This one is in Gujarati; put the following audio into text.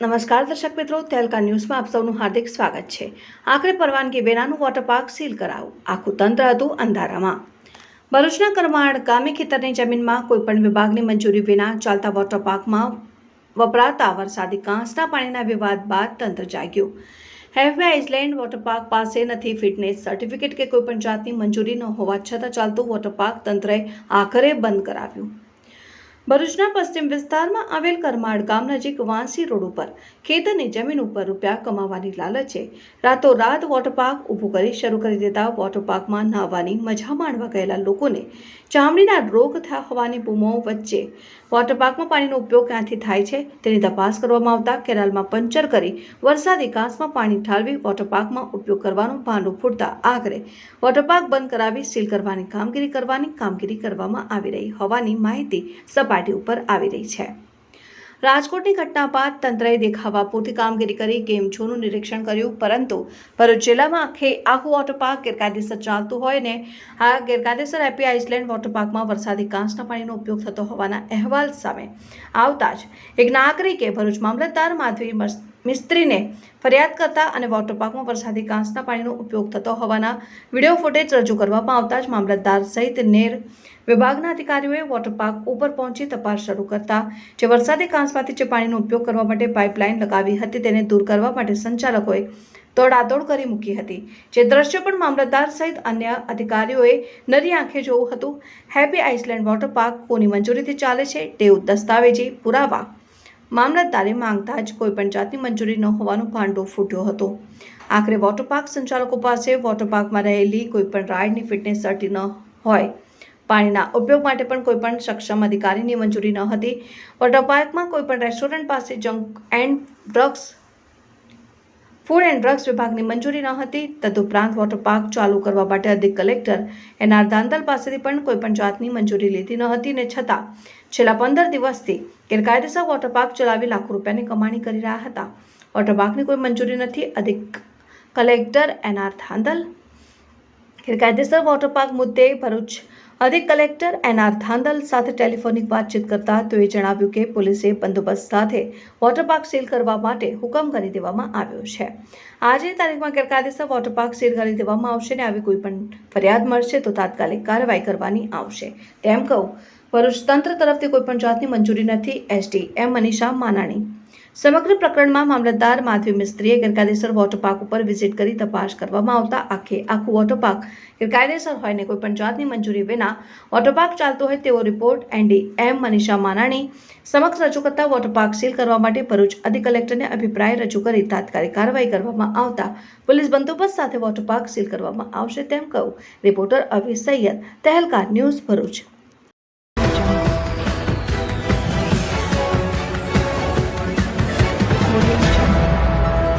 નમસ્કાર દર્શક મિત્રો, તેલકા ન્યૂઝમાં આપ સૌનું હાર્દિક સ્વાગત છે. આખરે પરવાનગી વિનાનું વોટર પાર્ક સીલ કરાવું આખું તંત્ર હતું અંધારામાં. ભરૂચના કરમાળ ગામે ખેતરની જમીનમાં કોઈપણ વિભાગની મંજૂરી વિના ચાલતા વોટર પાર્કમાં વપરાતા વરસાદી કાંસના પાણીના વિવાદ બાદ તંત્ર જાગ્યું. હેફવે આઇસલેન્ડ વોટર પાર્ક પાસે નથી ફિટનેસ સર્ટિફિકેટ કે કોઈપણ જાતની મંજૂરી ન હોવા છતાં ચાલતું વોટર પાર્ક તંત્રએ આખરે બંધ કરાવ્યું. ભરૂચના પશ્ચિમ વિસ્તારમાં આવેલ કરમાળ ગામ નજીક વાંસી રોડ ઉપર ખેતરની જમીન ઉપર રૂપિયા કમાવાની લાલચે રાતોરાત વોટર પાર્ક ઊભું કરી શરૂ કરી દેતા વોટર પાર્કમાં નાહવાની મજા માણવા ગયેલા લોકોને ચામડીના રોગ હોવાની બૂમો વચ્ચે વોટર પાર્કમાં પાણીનો ઉપયોગ ક્યાંથી થાય છે તેની તપાસ કરવામાં આવતા કેનાલમાં પંચર કરી વરસાદી કાંસમાં પાણી ઠાલવી વોટર પાર્કમાં ઉપયોગ કરવાનું ભાંડું ફૂટતા આખરે વોટર પાર્ક બંધ કરાવી સીલ કરવાની કામગીરી કરવાની કામગીરી કરવામાં આવી રહી હોવાની માહિતી સપાટી ઉપર આવી રહી છે. રાજકોટની ઘટના બાદ તંત્રએ દેખાવા પૂરતી કામગીરી કરી, ગેમ ઝોનનું નિરીક્ષણ કર્યું, પરંતુ ભરૂચ જિલ્લામાં આખે આખું વોટર પાર્ક ગેરકાયદેસર ચાલતું હોય ને આ ગેરકાયદેસર એપી આઇસલેન્ડ વોટર પાર્કમાં વરસાદી કાંસના પાણીનો ઉપયોગ થતો હોવાના અહેવાલ સામે આવતા જ એક નાગરિકે ભરૂચ મામલતદાર માધવી મિસ્ત્રીને ફરિયાદ કરતા અને વોટર પાર્કમાં વરસાદી કાંસના પાણીનો ઉપયોગ થતો હોવાના વીડિયો ફૂટેજ રજૂ કરવામાં આવતા જ મામલતદાર સહિત નેર વિભાગના અધિકારીઓએ વોટર પાર્ક ઉપર પહોંચી તપાસ શરૂ કરતા જે વરસાદી કાંસમાંથી જે પાણીનો ઉપયોગ કરવા માટે પાઇપલાઇન લગાવી હતી તેને દૂર કરવા માટે સંચાલકોએ દોડાદોડ કરી મૂકી હતી. જે દ્રશ્ય પણ મામલતદાર સહિત અન્ય અધિકારીઓએ નરી આંખે જોવું હતું. હેપી આઇસલેન્ડ વોટર પાર્ક કોની મંજૂરીથી ચાલે છે તેવું દસ્તાવેજી પુરાવા મામલતદારે માંગતા જ કોઈપણ જાતની મંજૂરી ન હોવાનું ભાંડો ફૂટ્યો હતો. આખરે વોટર પાર્ક સંચાલકો પાસે વોટર પાર્કમાં રહેલી કોઈપણ રાઇડની ફિટનેસ સર્ટી ન હોય. પાણીના ઉપયોગ માટે પણ કોઈપણ સક્ષમ અધિકારીની મંજૂરી ન હતી. વોટર પાર્કમાં કોઈપણ રેસ્ટોરન્ટ પાસે junk and drugs food and drugs વિભાગની મંજૂરી ન હતી તદુપરાંત વોટર પાર્ક ચાલુ કરવા માટે અધિક કલેક્ટર એન આર દાંદલ પાસેથી પણ કોઈપણ જાતની મંજૂરી લીધી ન હતી ને છતાં છેલ્લા પંદર દિવસથી ગેરકાયદેસર વોટર પાર્ક ચલાવી લાખો રૂપિયાની કમાણી કરી રહ્યા હતા. વોટર પાર્કની કોઈ મંજૂરી નથી, અધિક કલેક્ટર એન આર ધાંધલ ગેરકાયદેસર વોટર પાર્ક મુદ્દે ભરૂચ અધિક કલેક્ટર એન આર થાંદલ સાથે ટેલિફોનિક વાતચીત કરતા તેઓએ જણાવ્યું કે પોલીસે બંદોબસ્ત સાથે વોટર પાર્ક સીલ કરવા માટે હુકમ કરી દેવામાં આવ્યો છે. આજે તારીખમાં ગેરકાયદેસર વોટર પાર્ક સીલ કરી દેવામાં આવશે ને આવી કોઈ પણ ફરિયાદ મળશે તો તાત્કાલિક કાર્યવાહી કરવાની આવશે. તેમ કહું, ભરૂચ તંત્ર તરફથી કોઈ પણ જાતની મંજૂરી નથી. SD M Manisha Manani. સમગ્ર પ્રકરણમાં મામલતદાર માધવી મિસ્ત્રીએ ગેરકાયદેસર વોટર પાર્ક ઉપર વિઝિટ કરી તપાસ કરવામાં આવતા આખે આખું વોટર પાર્ક ગેરકાયદેસર હોય ને કોઈપણ જાતની મંજૂરી વિના વોટર પાર્ક ચાલતો હોય તેવો report ND M Manisha Manani સમક્ષ રજૂ કરતા વોટર પાર્ક સીલ કરવા માટે ભરૂચ અધિક કલેક્ટરને અભિપ્રાય રજૂ કરી તાત્કાલિક કાર્યવાહી કરવામાં આવતા પોલીસ બંદોબસ્ત સાથે વોટર પાર્ક સીલ કરવામાં આવશે તેમ કહું રિપોર્ટર અવી સૈયદ તહેલકાર ન્યૂઝ ભરૂચ.